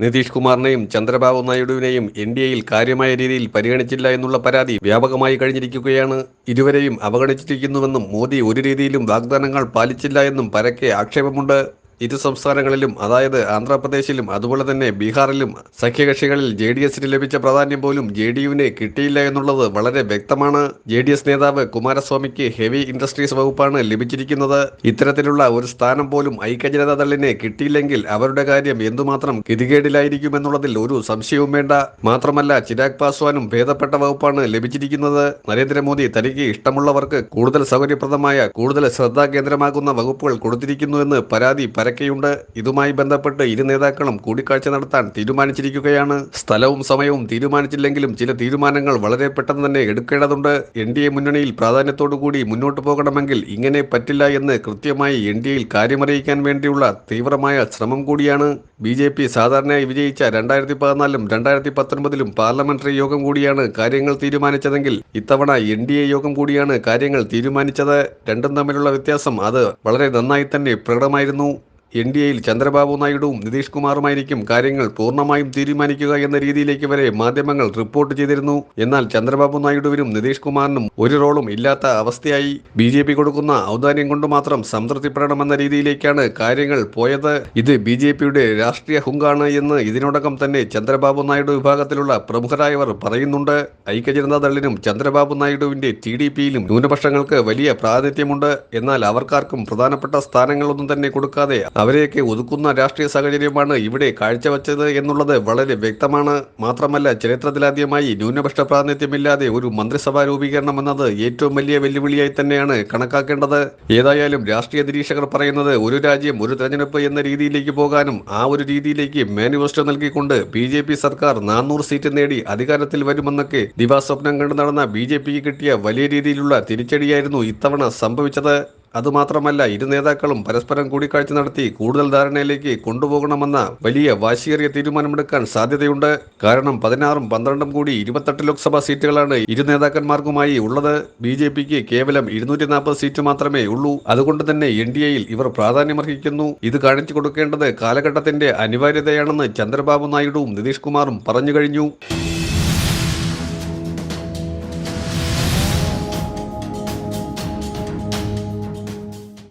നിതീഷ് കുമാറിനെയും ചന്ദ്രബാബു നായിഡുവിനെയും N D എയിൽ കാര്യമായ രീതിയിൽ പരിഗണിച്ചില്ല എന്നുള്ള പരാതി വ്യാപകമായി കഴിഞ്ഞിരിക്കുകയാണ്. ഇരുവരെയും അവഗണിച്ചിരിക്കുന്നുവെന്നും മോദി ഒരു രീതിയിലും വാഗ്ദാനങ്ങൾ പാലിച്ചില്ല എന്നും പരക്കെ ആക്ഷേപമുണ്ട്. ഇരു സംസ്ഥാനങ്ങളിലും അതായത് ആന്ധ്രാപ്രദേശിലും അതുപോലെ തന്നെ ബീഹാറിലും സഖ്യകക്ഷികളിൽ ജെ ഡി എസിന് ലഭിച്ച പ്രാധാന്യം പോലും ജെ ഡി യുവിന് കിട്ടിയില്ല എന്നുള്ളത് വളരെ വ്യക്തമാണ്. ജെ ഡി എസ് നേതാവ് കുമാരസ്വാമിക്ക് ഹെവി ഇൻഡസ്ട്രീസ് വകുപ്പാണ് ലഭിച്ചിരിക്കുന്നത്. ഇത്തരത്തിലുള്ള ഒരു സ്ഥാനം പോലും ഐക്യജനതാദളിന് കിട്ടിയില്ലെങ്കിൽ അവരുടെ കാര്യം എന്തുമാത്രം ഗതികേടിലായിരിക്കുമെന്നുള്ളതിൽ ഒരു സംശയവും വേണ്ട. മാത്രമല്ല ചിരാഗ് പാസ്വാനും ഭേദപ്പെട്ട വകുപ്പാണ് ലഭിച്ചിരിക്കുന്നത്. നരേന്ദ്രമോദി തനിക്ക് ഇഷ്ടമുള്ളവർക്ക് കൂടുതൽ സൗകര്യപ്രദമായ കൂടുതൽ ശ്രദ്ധാകേന്ദ്രമാകുന്ന വകുപ്പുകൾ കൊടുത്തിരിക്കുന്നുവെന്ന് പരാതി പരക്കെയുണ്ട് ഇതുമായി ബന്ധപ്പെട്ട് ഇരു നേതാക്കളും കൂടിക്കാഴ്ച നടത്താൻ തീരുമാനിച്ചിരിക്കുകയാണ്. സ്ഥലവും സമയവും തീരുമാനിച്ചില്ലെങ്കിലും ചില തീരുമാനങ്ങൾ വളരെ പെട്ടെന്ന് തന്നെ എടുക്കേണ്ടതുണ്ട്. എൻ ഡി എ മുന്നണിയിൽ പ്രാധാന്യത്തോടുകൂടി മുന്നോട്ട് പോകണമെങ്കിൽ ഇങ്ങനെ പറ്റില്ല എന്ന് കൃത്യമായി എൻ ഡി എയിൽ കാര്യമറിയിക്കാൻ വേണ്ടിയുള്ള തീവ്രമായ ശ്രമം കൂടിയാണ്. ബി ജെ പി സാധാരണയായി വിജയിച്ച രണ്ടായിരത്തി പതിനാലിലും രണ്ടായിരത്തി പത്തൊൻപതിലും പാർലമെന്ററി യോഗം കൂടിയാണ് കാര്യങ്ങൾ തീരുമാനിച്ചതെങ്കിൽ ഇത്തവണ എൻ ഡി എ യോഗം കൂടിയാണ് കാര്യങ്ങൾ തീരുമാനിച്ചത്. രണ്ടും തമ്മിലുള്ള വ്യത്യാസം അത് വളരെ നന്നായി തന്നെ പ്രകടമായിരുന്നു. എൻ ഡി എയിൽ ചന്ദ്രബാബു നായിഡുവും നിതീഷ് കുമാറുമായിരിക്കും കാര്യങ്ങൾ പൂർണമായും തീരുമാനിക്കുക എന്ന രീതിയിലേക്ക് വരെ മാധ്യമങ്ങൾ റിപ്പോർട്ട് ചെയ്തിരുന്നു. എന്നാൽ ചന്ദ്രബാബു നായിഡുവിനും നിതീഷ് കുമാറിനും ഒരു റോളും ഇല്ലാത്ത അവസ്ഥയായി. ബി ജെ പി കൊടുക്കുന്ന ഔദാര്യം കൊണ്ട് മാത്രം സംതൃപ്തിപ്പെടണമെന്ന രീതിയിലേക്കാണ് കാര്യങ്ങൾ പോയത്. ഇത് ബി ജെ പിയുടെ രാഷ്ട്രീയ ഹുങ്കാണ് എന്ന് ഇതിനോടകം തന്നെ ചന്ദ്രബാബു നായിഡു വിഭാഗത്തിലുള്ള പ്രമുഖരായവർ പറയുന്നുണ്ട്. ഐക്യജനതാദളിനും ചന്ദ്രബാബു നായിഡുവിന്റെ ടി ഡി പിയിലും ന്യൂനപക്ഷങ്ങൾക്ക് വലിയ പ്രാതിനിധ്യമുണ്ട്. എന്നാൽ അവർക്കാർക്കും പ്രധാനപ്പെട്ട സ്ഥാനങ്ങളൊന്നും തന്നെ കൊടുക്കാതെ അവരെയൊക്കെ ഒതുക്കുന്ന രാഷ്ട്രീയ സാഹചര്യമാണ് ഇവിടെ കാഴ്ചവെച്ചത് എന്നുള്ളത് വളരെ വ്യക്തമാണ്. മാത്രമല്ല ചരിത്രത്തിലാദ്യമായി ന്യൂനപക്ഷ പ്രാതിനിധ്യമില്ലാതെ ഒരു മന്ത്രിസഭാ രൂപീകരണം എന്നത് ഏറ്റവും വലിയ വെല്ലുവിളിയായി തന്നെയാണ് കണക്കാക്കേണ്ടത്. ഏതായാലും രാഷ്ട്രീയ നിരീക്ഷകർ പറയുന്നത് ഒരു രാജ്യം ഒരു തെരഞ്ഞെടുപ്പ് എന്ന രീതിയിലേക്ക് പോകാനും ആ ഒരു രീതിയിലേക്ക് മാനിഫെസ്റ്റോ നൽകിക്കൊണ്ട് ബി ജെ പി സർക്കാർ നാനൂറ് സീറ്റ് നേടി അധികാരത്തിൽ വരുമെന്നൊക്കെ ദിവാസ്വപ്നം കണ്ടു നടന്ന ബി ജെ പിക്ക് കിട്ടിയ വലിയ രീതിയിലുള്ള തിരിച്ചടിയായിരുന്നു ഇത്തവണ സംഭവിച്ചത്. അതുമാത്രമല്ല ഇരു നേതാക്കളും പരസ്പരം കൂടിക്കാഴ്ച നടത്തി കൂടുതൽ ധാരണയിലേക്ക് കൊണ്ടുപോകണമെന്ന വലിയ വാശിയേറിയ തീരുമാനമെടുക്കാൻ സാധ്യതയുണ്ട്. കാരണം പതിനാറും പന്ത്രണ്ടും കൂടി ഇരുപത്തെട്ട് ലോക്സഭാ സീറ്റുകളാണ് ഇരു നേതാക്കന്മാർക്കുമായി ഉള്ളത്. ബി ജെ പിക്ക് കേവലം ഇരുന്നൂറ്റി നാൽപ്പത് സീറ്റ് മാത്രമേ ഉള്ളൂ. അതുകൊണ്ട് തന്നെ എൻ ഡി എയിൽ ഇവർ പ്രാധാന്യമർഹിക്കുന്നു. ഇത് കാണിച്ചു കൊടുക്കേണ്ടത് കാലഘട്ടത്തിന്റെ അനിവാര്യതയാണെന്ന് ചന്ദ്രബാബു നായിഡുവും നിതീഷ് കുമാറും പറഞ്ഞു കഴിഞ്ഞു.